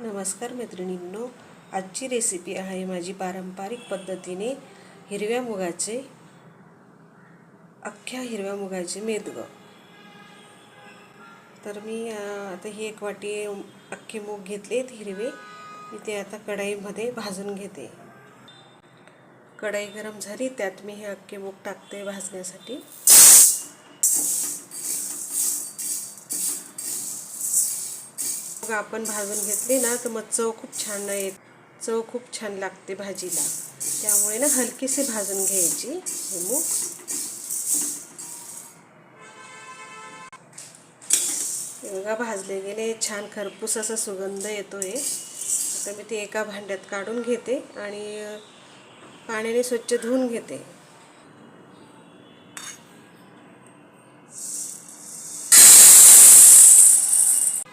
नमस्कार मैत्रिणींनो. आजची रेसिपी आहे माझी पारंपरिक पद्धतीने हिरव्या मुगाचे अख्ख्या हिरव्या मुगाचे मेदगं. तर मी आता ही एक वाटी अख्खे मूग घेतलेत हिरवे. मी ते आता कढाईमध्ये भाजून घेते. कढाई गरम झाली त्यात मी हे अख्खे मूग टाकते भाजण्यासाठी. मग आपण भाजून घेतली ना तर मग चव खूप छान येत. चव खूप छान लागते भाजीला. त्यामुळे ना हलकीशी भाजून घ्यायची हे मूग बघा भाजले गेले छान खरपूस असा सुगंध येतोय. आता मी ते एका भांड्यात काढून घेते आणि पाण्याने स्वच्छ धुवून घेते.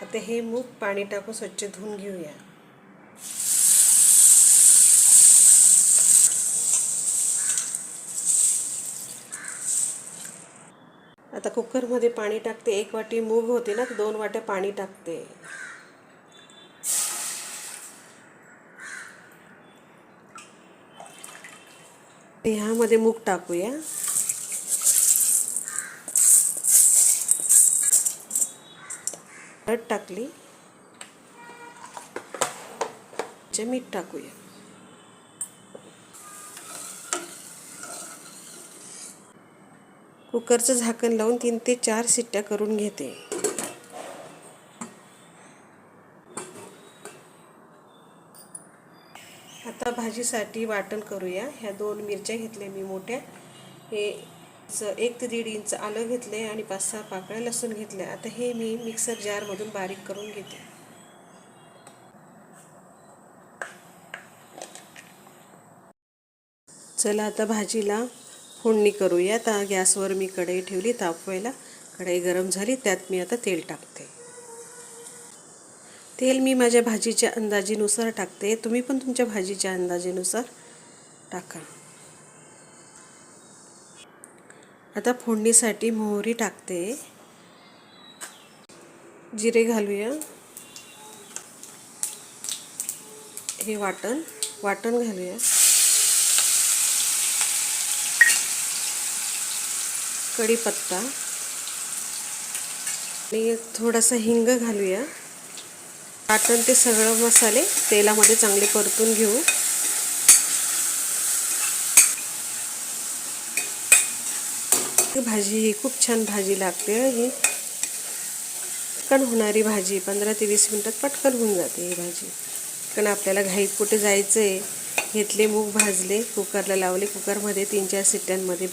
आता हे मूग पाणी टाकून स्वच्छ धुवून घेऊया. आता कुकरमध्ये पाणी टाकते एक वाटी मूग होते ना तर दोन वाट्या पाणी टाकते. ह्यामध्ये मूग टाकूया. हळद टाकली. जे मीठ टाकूया. कुकरचं झाकण लावून तीन ते चार शिट्ट्या करून घेते. आता भाजीसाठी वाटण करूया. ह्या दोन मिरच्या घेतल्या मी मोठ्या. हे एक ते दीड इंच आलं घेतले आणि पाच सहा पाकळ्या लसूण घेतल्या. आता हे मी मिक्सर जारमधून बारीक करून घेते. चला आता भाजीला फोडणी करूया. आता गॅसवर मी कढई ठेवली तापवायला. कढई गरम झाली त्यात मी आता तेल टाकते. तेल मी माझ्या भाजीच्या अंदाजेनुसार टाकते. तुम्ही पण तुमच्या भाजीच्या अंदाजेनुसार टाका. आता फोडणीसाठी मोहरी टाकते. जिरे घालूया. हे वाटण वाटण घालूया. कढीपत्ता. आणि थोडासा हिंग घालूया. वाटण ते सगळं मसाले तेलामध्ये चांगले परतून घेऊ. भाजी ही खूप छान भाजी लागते ही. पटकन होणारी भाजी पंधरा ते वीस मिनटात पटकन होऊन जाते ही भाजी. कारण आपल्याला घाईत कुठे जायचं आहे घेतले मूग भाजले कुकरला लावले. कुकरमध्ये तीन चार सिट्ट्यांमध्ये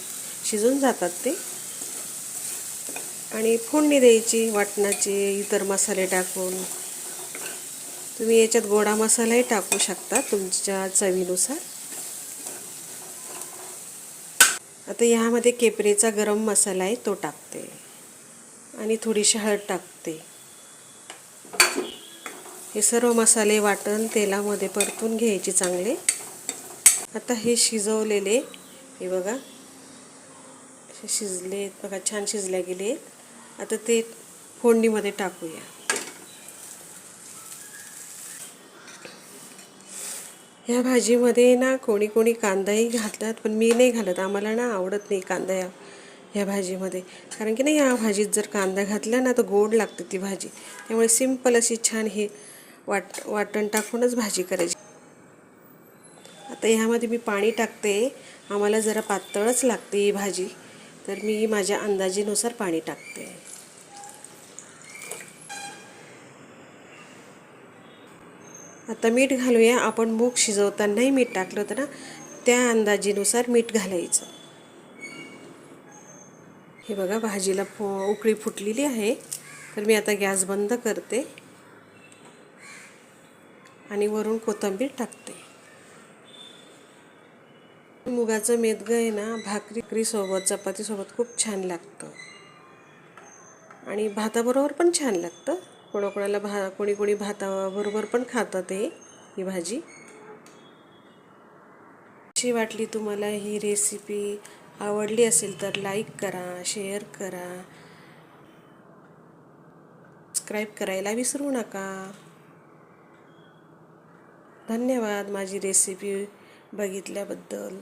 शिजून जातात ते. आणि फोडणी द्यायची वाटणाची इतर मसाले टाकून. तुम्ही याच्यात गोडा मसालाही टाकू शकता तुमच्या चवीनुसार. आता ह्यामध्ये केपरेचा गरम मसाला आहे तो टाकते. आणि थोडीशी हळद टाकते. हे सर्व मसाले वाटण तेलामध्ये परतून घ्यायचे चांगले. आता हे शिजवलेले हे बघा. शिजले बघा छान शिजल्या गेले आता ते फोडणीमध्ये टाकूया. ह्या भाजीमध्ये ना कोणी कोणी कांदाही घालतात पण मी नाही घालत. आम्हाला ना आवडत नाही कांदा या ह्या भाजीमध्ये. कारण की नाही ह्या भाजीत जर कांदा घातला ना तर गोड लागते ती भाजी. त्यामुळे सिंपल अशी छान हे वाट वाटण टाकूनच भाजी करायची. आता ह्यामध्ये मी पाणी टाकते. आम्हाला जरा पातळच लागते ही भाजी. तर मी माझ्या अंदाजेनुसार पाणी टाकते. आता मीठ घालूया. आपण मूग शिजवतानाही मीठ टाकलं होतं ना त्या अंदाजीनुसार मीठ घालायचं. हे बघा भाजीला फो उकळी फुटलेली आहे. तर मी आता गॅस बंद करते. आणि वरून कोथिंबीर टाकते. मुगाचं मेदगं आहे ना भाकरीसोबत चपातीसोबत खूप छान लागतं. आणि भाताबरोबर पण छान लागतं. कोणाकोणाला भा कोणी कोणी भाताबरोबर पण खातात ते ही भाजी. कशी वाटली तुम्हाला ही रेसिपी आवडली असेल तर लाईक करा शेअर करा. सबस्क्राईब करायला विसरू नका. धन्यवाद माझी रेसिपी बघितल्याबद्दल.